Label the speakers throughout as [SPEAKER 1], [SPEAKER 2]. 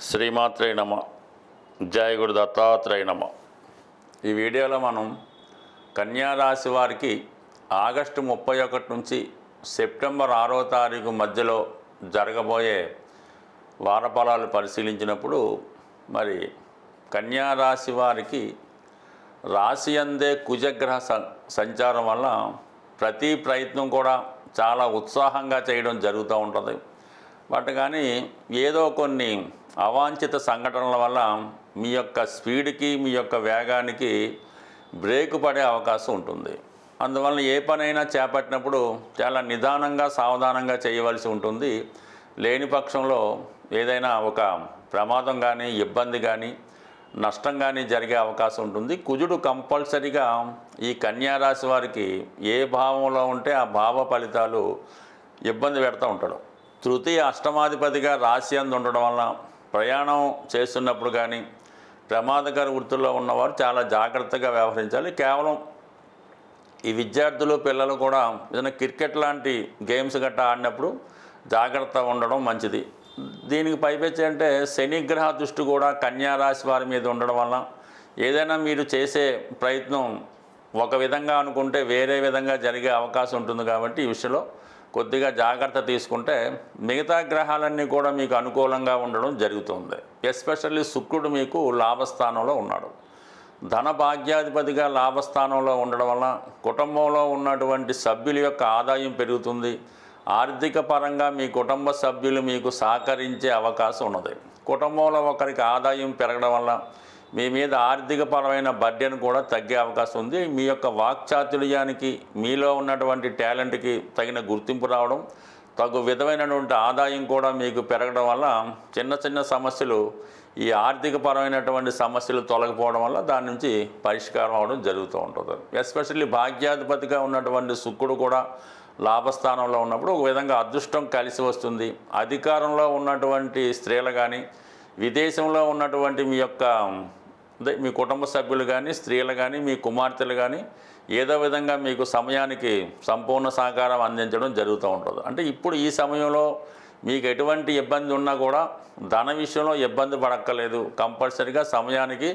[SPEAKER 1] శ్రీమాత్రే నమ. జయ గురు దత్తాత్రేయ నమ. ఈ వీడియోలో మనం కన్యా రాశి వారికి ఆగస్టు ముప్పై ఒకటి నుంచి సెప్టెంబర్ ఆరో తారీఖు మధ్యలో జరగబోయే వారఫలాలు పరిశీలించినప్పుడు మరి కన్యా రాశి వారికి రాశి అందే కుజగ్రహ సంచారం వల్ల ప్రతి ప్రయత్నం కూడా చాలా ఉత్సాహంగా చేయడం జరుగుతూ ఉంటుంది. బట్ కానీ ఏదో కొన్ని అవాంఛిత సంఘటనల వల్ల మీ యొక్క స్పీడ్కి మీ యొక్క వేగానికి బ్రేక్ పడే అవకాశం ఉంటుంది. అందువల్ల ఏ పనైనా చేపట్టినప్పుడు చాలా నిదానంగా సావధానంగా చేయవలసి ఉంటుంది. లేని పక్షంలో ఏదైనా ఒక ప్రమాదం కానీ ఇబ్బంది కానీ నష్టం కానీ జరిగే అవకాశం ఉంటుంది. కుజుడు కంపల్సరిగా ఈ కన్యా రాశి వారికి ఏ భావంలో ఉంటే ఆ భావ ఫలితాలు ఇబ్బంది పెడతా ఉంటాడు. తృతీయ అష్టమాధిపతిగా రాశి అందు ఉండడం వలన ప్రయాణం చేస్తున్నప్పుడు కానీ ప్రమాదకర వృత్తుల్లో ఉన్నవారు చాలా జాగ్రత్తగా వ్యవహరించాలి. కేవలం ఈ విద్యార్థులు పిల్లలు కూడా ఏదైనా క్రికెట్ లాంటి గేమ్స్ గట్టా ఆడినప్పుడు జాగ్రత్త ఉండడం మంచిది. దీనికి పైపెచ్చి అంటే శనిగ్రహ దృష్టి కూడా కన్యా రాశి వారి మీద ఉండడం వల్ల ఏదైనా మీరు చేసే ప్రయత్నం ఒక విధంగా అనుకుంటే వేరే విధంగా జరిగే అవకాశం ఉంటుంది కాబట్టి ఈ విషయంలో కొద్దిగా జాగ్రత్త తీసుకుంటే మిగతా గ్రహాలన్నీ కూడా మీకు అనుకూలంగా ఉండడం జరుగుతుంది. ఎస్పెషల్లీ శుక్రుడు మీకు లాభస్థానంలో ఉన్నాడు. ధన భాగ్యాధిపతిగా లాభస్థానంలో ఉండడం వల్ల కుటుంబంలో ఉన్నటువంటి సభ్యుల యొక్క ఆదాయం పెరుగుతుంది. ఆర్థిక పరంగా మీ కుటుంబ సభ్యులు మీకు సహకరించే అవకాశం ఉన్నది. కుటుంబంలో ఒకరికి ఆదాయం పెరగడం వల్ల మీ మీద ఆర్థికపరమైన బడ్డెను కూడా తగ్గే అవకాశం ఉంది. మీ యొక్క వాక్చాతుర్యానికి మీలో ఉన్నటువంటి టాలెంట్కి తగిన గుర్తింపు రావడం తగు విధమైనటువంటి ఆదాయం కూడా మీకు పెరగడం వల్ల చిన్న చిన్న సమస్యలు ఈ ఆర్థికపరమైనటువంటి సమస్యలు తొలగిపోవడం వల్ల దాని నుంచి పరిష్కారం అవడం జరుగుతూ ఉంటుంది. ఎస్పెషల్లీ భాగ్యాధిపతిగా ఉన్నటువంటి శుక్రుడు కూడా లాభస్థానంలో ఉన్నప్పుడు ఒక విధంగా అదృష్టం కలిసి వస్తుంది. అధికారంలో ఉన్నటువంటి స్త్రీలు కానీ విదేశంలో ఉన్నటువంటి మీ యొక్క అదే మీ కుటుంబ సభ్యులు కానీ స్త్రీలు కానీ మీ కుమార్తెలు కానీ ఏదో విధంగా మీకు సమయానికి సంపూర్ణ సహకారం అందించడం జరుగుతూ ఉంటుంది. అంటే ఇప్పుడు ఈ సమయంలో మీకు ఎటువంటి ఇబ్బంది ఉన్నా కూడా ధన విషయంలో ఇబ్బంది పడక్కలేదు కంపల్సరిగా సమయానికి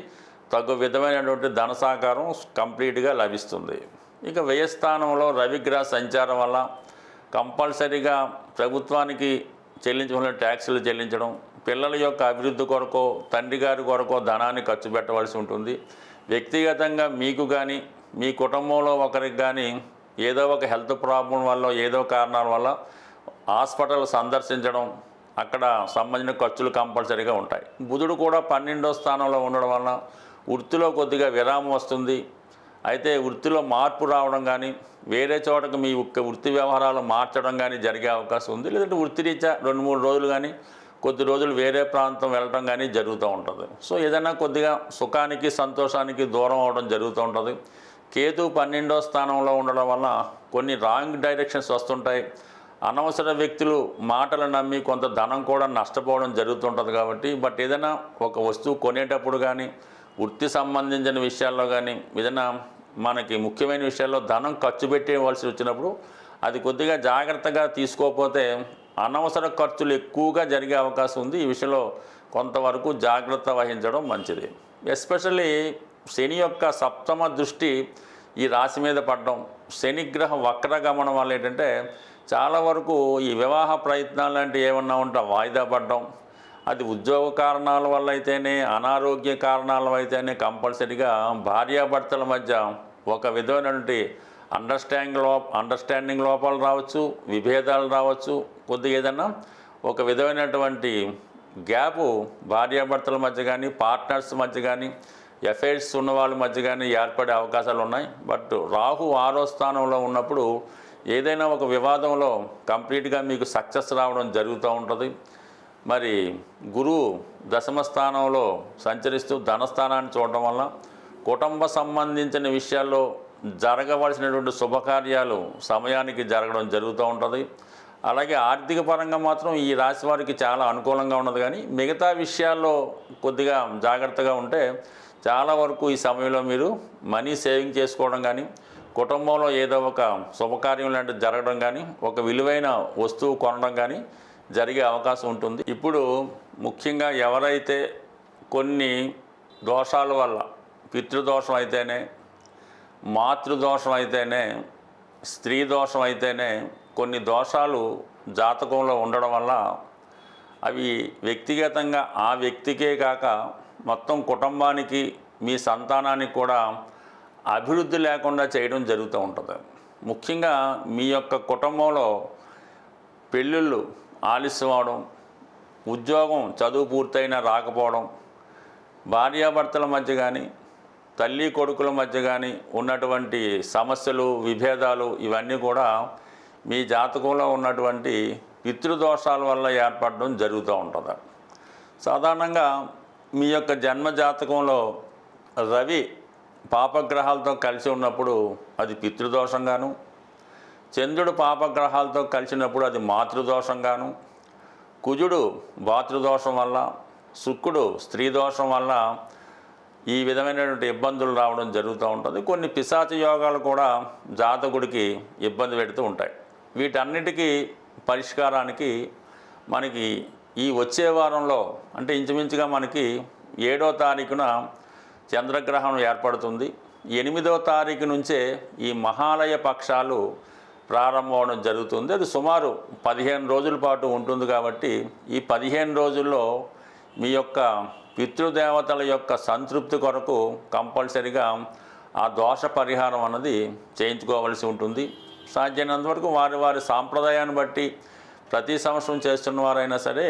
[SPEAKER 1] తగు విధమైనటువంటి ధన సహకారం కంప్లీట్గా లభిస్తుంది. ఇక వ్యయస్థానంలో రవిగ్రహ సంచారం వల్ల కంపల్సరీగా ప్రభుత్వానికి చెల్లించవలసిన ట్యాక్సులు చెల్లించడం పిల్లల యొక్క అభివృద్ధి కొరకు తండ్రి గారి కొరకు ధనాన్ని ఖర్చు పెట్టవలసి ఉంటుంది. వ్యక్తిగతంగా మీకు కానీ మీ కుటుంబంలో ఒకరికి కానీ ఏదో ఒక హెల్త్ ప్రాబ్లం వల్ల ఏదో కారణాల వల్ల హాస్పిటల్ సందర్శించడం అక్కడ సంబంధించిన ఖర్చులు కంపల్సరీగా ఉంటాయి. బుధుడు కూడా పన్నెండో స్థానంలో ఉండడం వలన వృత్తిలో కొద్దిగా విరామం వస్తుంది. అయితే వృత్తిలో మార్పు రావడం కానీ వేరే చోటకు మీ యొక్క వృత్తి వ్యవహారాలు మార్చడం కానీ జరిగే అవకాశం ఉంది. లేదంటే వృత్తిరీత్యా రెండు మూడు రోజులు కానీ కొద్ది రోజులు వేరే ప్రాంతం వెళ్ళడం కానీ జరుగుతూ ఉంటుంది. సో ఏదైనా కొద్దిగా సుఖానికి సంతోషానికి దూరం అవడం జరుగుతూ ఉంటుంది. కేతు పన్నెండో స్థానంలో ఉండడం వల్ల కొన్ని రాంగ్ డైరెక్షన్స్ వస్తుంటాయి. అనవసర వ్యక్తులు మాటలు నమ్మి కొంత ధనం కూడా నష్టపోవడం జరుగుతుంటుంది కాబట్టి బట్ ఏదైనా ఒక వస్తువు కొనేటప్పుడు కానీ వృత్తి సంబంధించిన విషయాల్లో కానీ ఏదైనా మనకి ముఖ్యమైన విషయాల్లో ధనం ఖర్చు పెట్టేవలసి వచ్చినప్పుడు అది కొద్దిగా జాగ్రత్తగా తీసుకోకపోతే అనవసర ఖర్చులు ఎక్కువగా జరిగే అవకాశం ఉంది. ఈ విషయంలో కొంతవరకు జాగ్రత్త వహించడం మంచిది. ఎస్పెషల్లీ శని యొక్క సప్తమ దృష్టి ఈ రాశి మీద పడడం. శనిగ్రహ వక్రగమనం వల్ల ఏంటంటే చాలా వరకు ఈ వివాహ ప్రయత్నాలు లాంటివి ఏమన్నా ఉంటే వాయిదా పడడం అది ఉద్యోగ కారణాల వల్ల అయితేనే అనారోగ్య కారణాల అయితేనే కంపల్సరీగా భార్యాభర్తల మధ్య ఒక విధమైనటువంటి అండర్స్టాండింగ్లో అండర్స్టాండింగ్ లోపాలు రావచ్చు విభేదాలు రావచ్చు కొద్దిగా ఏదన్నా ఒక విధమైనటువంటి గ్యాపు భార్యాభర్తల మధ్య కానీ పార్ట్నర్స్ మధ్య కానీ ఎఫైర్స్ ఉన్న వాళ్ళ మధ్య కానీ ఏర్పడే అవకాశాలు ఉన్నాయి. బట్ రాహు ఆరో స్థానంలో ఉన్నప్పుడు ఏదైనా ఒక వివాదంలో కంప్లీట్గా మీకు సక్సెస్ రావడం జరుగుతూ ఉంటుంది. మరి గురువు దశమ స్థానంలో సంచరిస్తూ ధనస్థానాన్ని చూడటం వల్ల కుటుంబ సంబంధించిన విషయాల్లో జరగవలసినటువంటి శుభకార్యాలు సమయానికి జరగడం జరుగుతూ ఉంటుంది. అలాగే ఆర్థిక పరంగా మాత్రం ఈ రాశి వారికి చాలా అనుకూలంగా ఉన్నది. కానీ మిగతా విషయాల్లో కొద్దిగా జాగ్రత్తగా ఉంటే చాలా వరకు ఈ సమయంలో మీరు మనీ సేవింగ్ చేసుకోవడం కానీ కుటుంబంలో ఏదో ఒక శుభకార్యం లాంటిది జరగడం కానీ ఒక విలువైన వస్తువు కొనడం కానీ జరిగే అవకాశం ఉంటుంది. ఇప్పుడు ముఖ్యంగా ఎవరైతే కొన్ని దోషాల వల్ల పితృదోషం అయితేనే మాతృదోషం అయితేనే స్త్రీ దోషం అయితేనే కొన్ని దోషాలు జాతకంలో ఉండడం వల్ల అవి వ్యక్తిగతంగా ఆ వ్యక్తికే కాక మొత్తం కుటుంబానికి మీ సంతానానికి కూడా అభివృద్ధి లేకుండా చేయడం జరుగుతూ ఉంటుంది. ముఖ్యంగా మీ యొక్క కుటుంబంలో పెళ్ళిళ్ళు ఆలస్యం అవడం ఉద్యోగం చదువు పూర్తయినా రాకపోవడం భార్యాభర్తల మధ్య కానీ తల్లి కొడుకుల మధ్య కానీ ఉన్నటువంటి సమస్యలు విభేదాలు ఇవన్నీ కూడా మీ జాతకంలో ఉన్నటువంటి పితృదోషాల వల్ల ఏర్పడడం జరుగుతూ ఉంటుంది. సాధారణంగా మీ యొక్క జన్మ జాతకంలో రవి పాపగ్రహాలతో కలిసి ఉన్నప్పుడు అది పితృదోషంగాను చంద్రుడు పాపగ్రహాలతో కలిసినప్పుడు అది మాతృదోషంగాను కుజుడు భాతృదోషం వల్ల శుక్రుడు స్త్రీ దోషం వల్ల ఈ విధమైనటువంటి ఇబ్బందులు రావడం జరుగుతూ ఉంటుంది. కొన్ని పిశాచ యోగాలు కూడా జాతకుడికి ఇబ్బంది పెడుతూ ఉంటాయి. వీటన్నిటికీ పరిష్కారానికి మనకి ఈ వచ్చే వారంలో అంటే ఇంచుమించుగా మనకి ఏడో తారీఖున చంద్రగ్రహణం ఏర్పడుతుంది. ఎనిమిదో తారీఖు నుంచే ఈ మహాలయ పక్షాలు ప్రారంభం అవడం జరుగుతుంది. అది సుమారు పదిహేను రోజుల పాటు ఉంటుంది కాబట్టి ఈ పదిహేను రోజుల్లో మీ యొక్క పితృదేవతల యొక్క సంతృప్తి కొరకు కంపల్సరిగా ఆ దోష పరిహారం అన్నది చేయించుకోవలసి ఉంటుంది. సాధ్యమైనంత వరకు వారి వారి సాంప్రదాయాన్ని బట్టి ప్రతి సంవత్సరం చేస్తున్న వారైనా సరే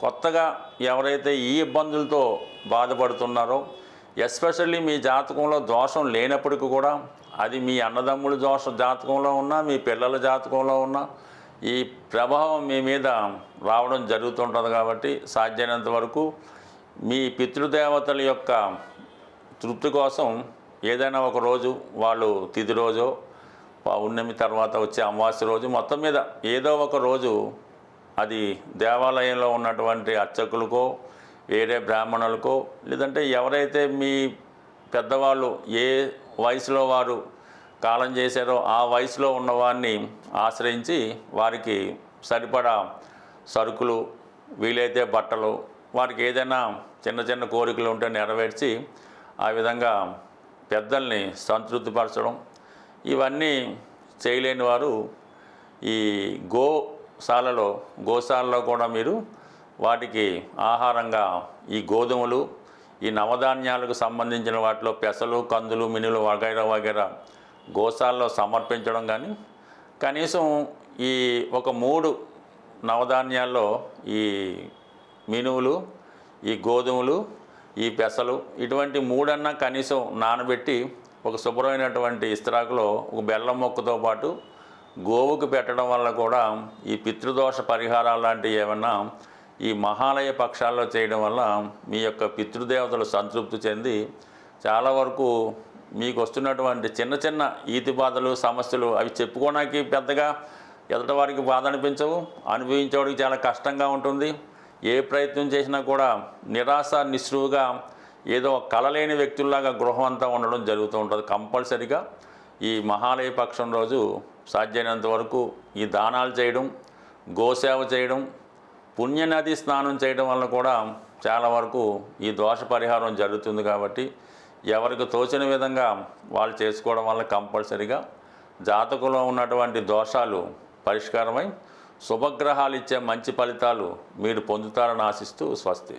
[SPEAKER 1] కొత్తగా ఎవరైతే ఈ ఇబ్బందులతో బాధపడుతున్నారో ఎస్పెషల్లీ మీ జాతకంలో దోషం లేనప్పటికీ కూడా అది మీ అన్నదమ్ముల దోష జాతకంలో ఉన్నా మీ పిల్లల జాతకంలో ఉన్నా ఈ ప్రభావం మీ మీద రావడం జరుగుతుంటుంది కాబట్టి సాధ్యమైనంత వరకు మీ పితృదేవతల యొక్క తృప్తి కోసం ఏదైనా ఒక రోజు వాళ్ళు తిది రోజో పౌర్ణమి తర్వాత వచ్చే అమావాస్య రోజు మొత్తం మీద ఏదో ఒక రోజు అది దేవాలయంలో ఉన్నటువంటి అర్చకులకో వేరే బ్రాహ్మణులకో లేదంటే ఎవరైతే మీ పెద్దవాళ్ళు ఏ వయసులో వారు కాలం చేశారో ఆ వయసులో ఉన్నవారిని ఆశ్రయించి వారికి సరిపడా సరుకులు వీలైతే బట్టలు వారికి ఏదైనా చిన్న చిన్న కోరికలు ఉంటే నెరవేర్చి ఆ విధంగా పెద్దల్ని సంతృప్తిపరచడం. ఇవన్నీ చేయలేని వారు ఈ గోశాలలో గోశాలలో కూడా మీరు వాటికి ఆహారంగా ఈ గోధుమలు ఈ నవధాన్యాలకు సంబంధించిన వాటిలో పెసలు కందులు మినులు వగైరా వగైరా గోసాల్లో సమర్పించడం కానీ కనీసం ఈ ఒక మూడు నవధాన్యాల్లో ఈ మినువులు ఈ గోధుమలు ఈ పెసలు ఇటువంటి మూడన్నా కనీసం నానబెట్టి ఒక శుభ్రమైనటువంటి ఇస్త్రాకులో ఒక బెల్లం మొక్కతో పాటు గోవుకు పెట్టడం వల్ల కూడా ఈ పితృదోష పరిహారాలు లాంటివి ఏమన్నా ఈ మహాలయ పక్షాల్లో చేయడం వల్ల మీ యొక్క పితృదేవతలు సంతృప్తి చెంది చాలా వరకు మీకు వస్తున్నటువంటి చిన్న చిన్న ఈతి బాధలు సమస్యలు అవి చెప్పుకోవడానికి పెద్దగా ఎదుటి వారికి బాధ అనిపించవు. అనుభవించేవాడికి చాలా కష్టంగా ఉంటుంది. ఏ ప్రయత్నం చేసినా కూడా నిరాశ నిస్రువుగా ఏదో కలలేని వ్యక్తుల్లాగా గృహం అంతా ఉండడం జరుగుతూ ఉంటుంది కంపల్సరిగా. ఈ మహాలయ పక్షం రోజు సాధ్యమైనంత వరకు ఈ దానాలు చేయడం గోసేవ చేయడం పుణ్యనది స్నానం చేయడం వల్ల కూడా చాలా వరకు ఈ దోష పరిహారం జరుగుతుంది కాబట్టి ఎవరికి తోచిన విధంగా వాళ్ళు చేసుకోవడం వల్ల కంపల్సరిగా జాతకంలో ఉన్నటువంటి దోషాలు పరిష్కారమై శుభగ్రహాలు ఇచ్చే మంచి ఫలితాలు మీరు పొందుతారని ఆశిస్తూ స్వస్తి.